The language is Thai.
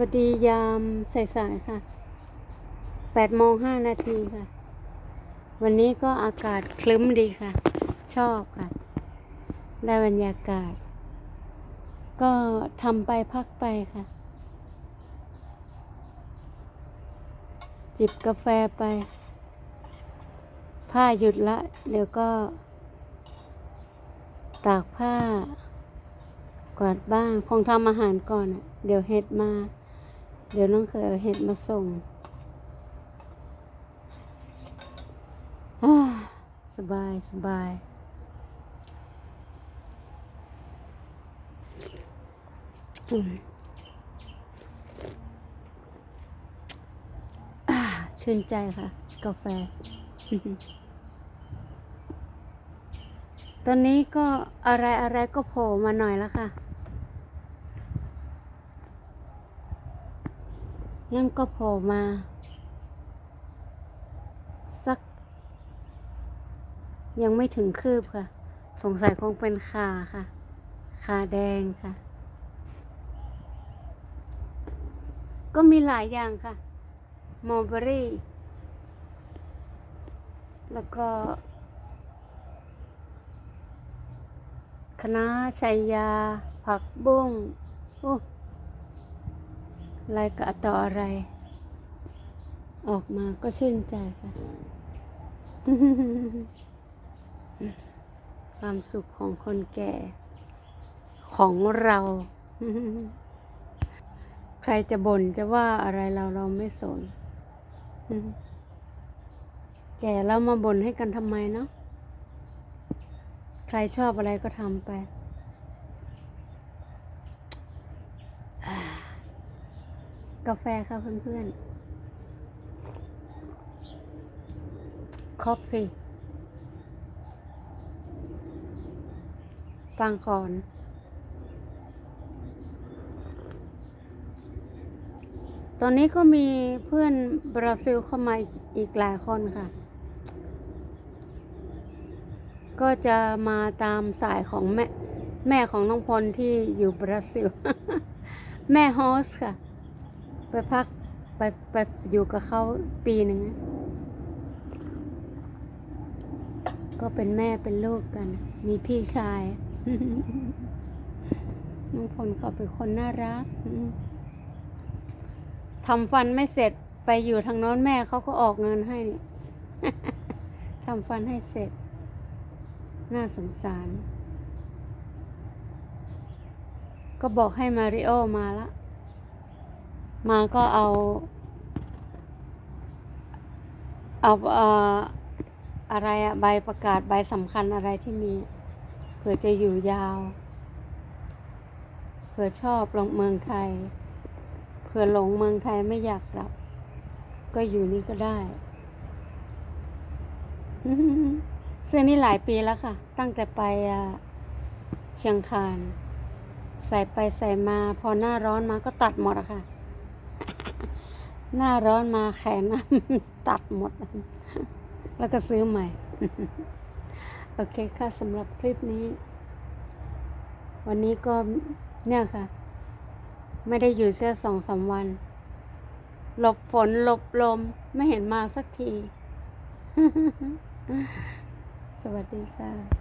วัสดียามสายๆค่ะแปดโมงห้านาทีค่ะ วันนี้ก็อากาศคลึ้มดีค่ะ ชอบค่ะ ได้บรรยากาศ ก็ทำไปพักไปค่ะ จิบกาแฟไป ผ้าหยุดละ เดี๋ยวก็ ตากผ้ากวาดบ้านคงทำอาหารก่อนอะเดี๋ยวเห็ดมา เดี๋ยวน้องเคยเอาเห็ดมาส่งอ่าสบาย สบายอืมอาชื่นใจค่ะ กาแฟ ตอนนี้ก็อะไรอะไรก็โผล่มาหน่อยแล้วค่ะ นั่นก็โผล่มา สัก ยังไม่ถึงคืบค่ะ สงสัยคงเป็นขาค่ะขาแดงค่ะ ก็มีหลายอย่างค่ะ มอลเบอรี่ แล้วก็คณะชัยยา ผักบุ้งโอ้ อะไรก็ต่ออะไร ออกมาก็ชื่นใจค่ะ ความสุขของคนแก่ ของเรา ใครจะบ่นจะว่าอะไรเราเราไม่สน แก่แล้วมาบ่นให้กันทำไมเนาะใครชอบอะไรก็ทำไป อ่า กาแฟค่ะเพื่อนๆ คอฟฟี่ฟังก่อน ตอนนี้ก็มีเพื่อนบราซิลเข้ามาอีกอีกหลายคนค่ะ ก็จะมาตามสายของแม่ แม่ของน้องพลที่อยู่บราซิล แม่ฮอสค่ะ ไปพักไปไปอยู่กับเขาปีหนึ่งก็เป็นแม่เป็นลูกกัน มีพี่ชายน้องพลเขาเป็นคนน่ารักทำฟันไม่เสร็จไปอยู่ทางโน้นแม่เขาก็ออกเงินให้ทำฟันให้เสร็จ น่าสงสาร ก็บอกให้มาริโอมาละ มาก็เอาเอาเอ่อะไรอะใบประกาศใบสำคัญอะไรที่มีเผื่อจะอยู่ยาว เผื่อชอบลงเมืองไทยเผื่อหลงเมืองไทยไม่อยากกลับ ก็อยู่นี่ก็ได้เสื้อนี้หลายปีแล้วค่ะ ตั้งแต่ไปเชียงคาน ใส่ไปใส่มาพอหน้าร้อนมาก็ตัดหมดอะค่ะ หน้าร้อนมาแขนตัดหมด แล้วก็ซื้อใหม่ โอเคค่ะสำหรับคลิปนี้ วันนี้ก็เนี่ยค่ะ ไม่ได้อยู่เสื้อสองสามวัน หลบฝนหลบลม ไม่เห็นมาสักที สวัสดีค่ะ